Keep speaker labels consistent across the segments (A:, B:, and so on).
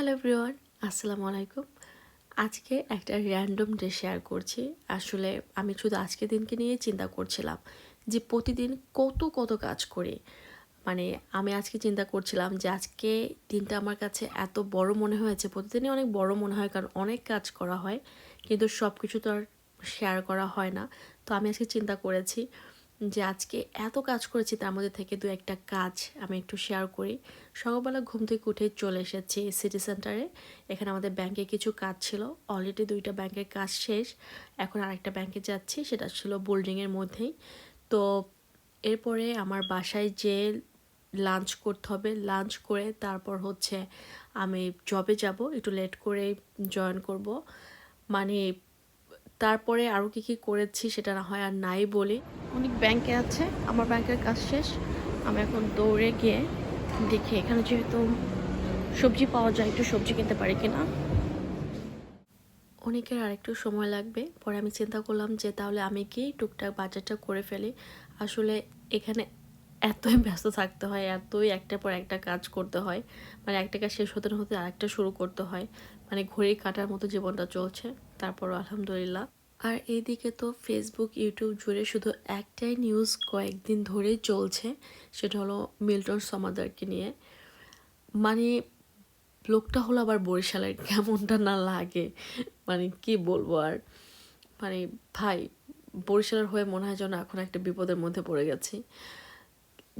A: Hello everyone আসসালামু আলাইকুম। আজকে একটা র্যান্ডম ডে শেয়ার করছি। আসলে আমি শুধু আজকে দিনকে নিয়ে চিন্তা করছিলাম যে প্রতিদিন কত কত কাজ করি। মানে আমি আজকে চিন্তা করছিলাম যে আজকে দিনটা আমার কাছে এত বড় মনে হয়েছে, প্রতিদিনই অনেক বড় মনে হয় কারণ অনেক কাজ করা হয়। কিন্তু সব কিছু তো আর শেয়ার করা হয় না। তো আমি আজকে চিন্তা করেছি যে আজকে এত কাজ করেছি তার মধ্যে থেকে দু একটা কাজ আমি একটু শেয়ার করি। সকালবেলা ঘুম থেকে উঠে চলে এসেছি সিটি সেন্টারে এখানে আমাদের ব্যাংকে কিছু কাজ ছিল। অলরেডি দুইটা ব্যাংকের কাজ শেষ। এখন আরেকটা ব্যাংকে যাচ্ছি, সেটা ছিল বোল্ডিংয়ের মধ্যেই। তো এরপরে আমার বাসায় যে লাঞ্চ করতে হবে লাঞ্চ করে তারপর হচ্ছে আমি জবে যাব, একটু লেট করে জয়েন করব। মানে তারপরে আরও কী কী করেছি সেটা না হয় আর নাই বলি। অনেক ব্যাংকে আছে আমার ব্যাংকের কাজ শেষ। আমি এখন দৌড়ে গিয়ে দেখি এখানে যেহেতু সবজি পাওয়া যায় একটু সবজি কিনতে পারি কিনা। অনেকের আরেকটু সময় লাগবে পরে আমি চিন্তা করলাম যে তাহলে আমি কি টুকটাক বাজারটা করে ফেলি। আসলে এখানে এতই ব্যস্ত থাকতে হয় এতই একটার পর একটা কাজ করতে হয়। মানে একটা কাজ শেষ হতে না হতে আরেকটা শুরু করতে হয়। মানে ঘড়ি কাটার মতো জীবনটা চলছে। তারপরও আলহামদুলিল্লাহ। আর এদিকে তো ফেসবুক ইউটিউব জুড়ে শুধু একটাই নিউজ কয়েকদিন ধরেই চলছে, সেটা হলো মিল্টন সমাদারকে নিয়ে। মানে লোকটা হলো আবার বরিশালের, কেমনটা না লাগে? মানে কি বলব আর? মানে ভাই, বরিশালের হয়ে মনে হয় যেন এখন একটা বিপদের মধ্যে পড়ে গেছি।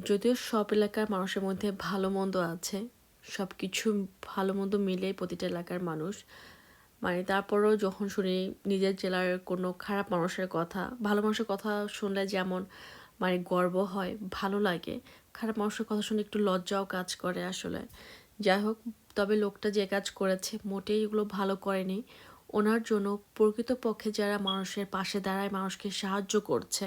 A: যদিও সব এলাকার মানুষের মধ্যে ভালো মন্দ আছে সব কিছু ভালো মন্দ মিলে প্রতিটা এলাকার মানুষ। মানে তারপরেও যখন শুনি নিজের জেলার কোনো খারাপ মানুষের কথা, ভালো মানুষের কথা শুনলে যেমন মানে গর্ব হয়, ভালো লাগে। খারাপ মানুষের কথা শুনে একটু লজ্জাও কাজ করে আসলে। যাই হোক, তবে লোকটা যে কাজ করেছে মোটেই এগুলো ভালো করেনি। ওনার জন্য প্রকৃতপক্ষে যারা মানুষের পাশে দাঁড়ায় মানুষকে সাহায্য করছে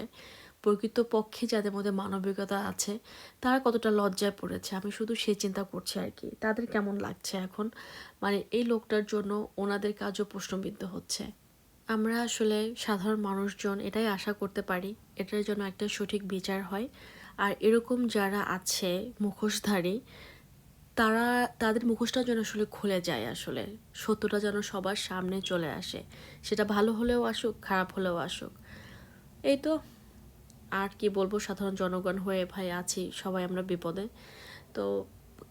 A: প্রকৃতপক্ষে যাদের মধ্যে মানবিকতা আছে, তারা কতটা লজ্জায় পড়েছে? আমি শুধু সে চিন্তা করছি আর কি। তাদের কেমন লাগছে এখন? মানে এই লোকটার জন্য ওনাদের কাজও প্রশ্নবিদ্ধ হচ্ছে। আমরা আসলে সাধারণ মানুষজন এটাই আশা করতে পারি, এটার জন্য একটা সঠিক বিচার হয়। আর এরকম যারা আছে, মুখোশধারী, তারা, তাদের মুখোশটা যেন আসলে খুলে যায় আসলে। সত্যটা যেন সবার সামনে চলে আসে। সেটা ভালো হলেও আসুক, খারাপ হলেও আসুক। এই তো। আর কি বলব, সাধারণ জনগণ হয়ে ভাই আছি, সবাই আমরা বিপদে। তো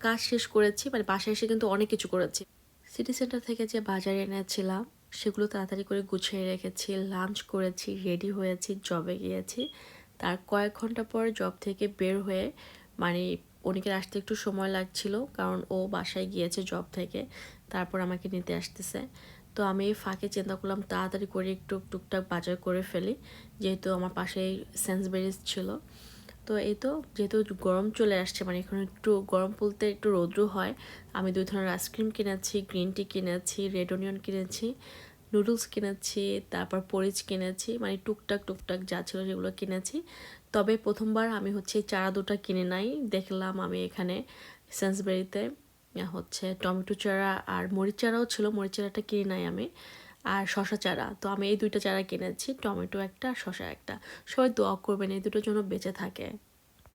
A: কাজ শেষ করেছি মানে বাসায় এসে কিন্তু অনেক কিছু করেছি। সিটি সেন্টার থেকে যে বাজারে এনেছিলাম, সেগুলো তাড়াতাড়ি করে গুছিয়ে রেখেছি লাঞ্চ করেছি রেডি হয়েছি জবে গিয়েছি। তার কয়েক ঘণ্টা পর জব থেকে বের হয়ে মানে অনেকের আসতে একটু সময় লাগছিল, কারণ ও বাসায় গিয়েছে জব থেকে, তারপর আমাকে নিতে আসতেছে। তো আমি ফাঁকে চিন্তা করলাম তাড়াতাড়ি করে একটু টুকটাক বাজার করে ফেলি, যেহেতু আমার পাশেই সেন্সবেরিজ ছিল। তো এই তো, যেহেতু গরম চলে আসছে মানে এখন একটু গরম পড়তে একটু রৌদ্র হয়, আমি দুই ধরনের আইসক্রিম কিনেছি গ্রিন টি কিনেছি রেড অনিয়ন কিনেছি নুডলস কিনেছি, তারপর পরিচ কিনেছি মানে টুকটাক টুকটাক যা ছিল সেগুলো কিনেছি। তবে প্রথমবার আমি হচ্ছে চারা দুটা কিনে নাই, দেখলাম আমি এখানে সেন্সবেরিতে হচ্ছে টমেটো চারা আর মরিচ চারাও ছিল, মরিচ চারাটা কিনে নাই আমি। আর শশা চারা, তো আমি এই দুইটা চারা কিনেছি, টমেটো একটা আর শশা একটা। সবাই দোয়া করবেন এই দুটোর জন্য বেঁচে থাকে।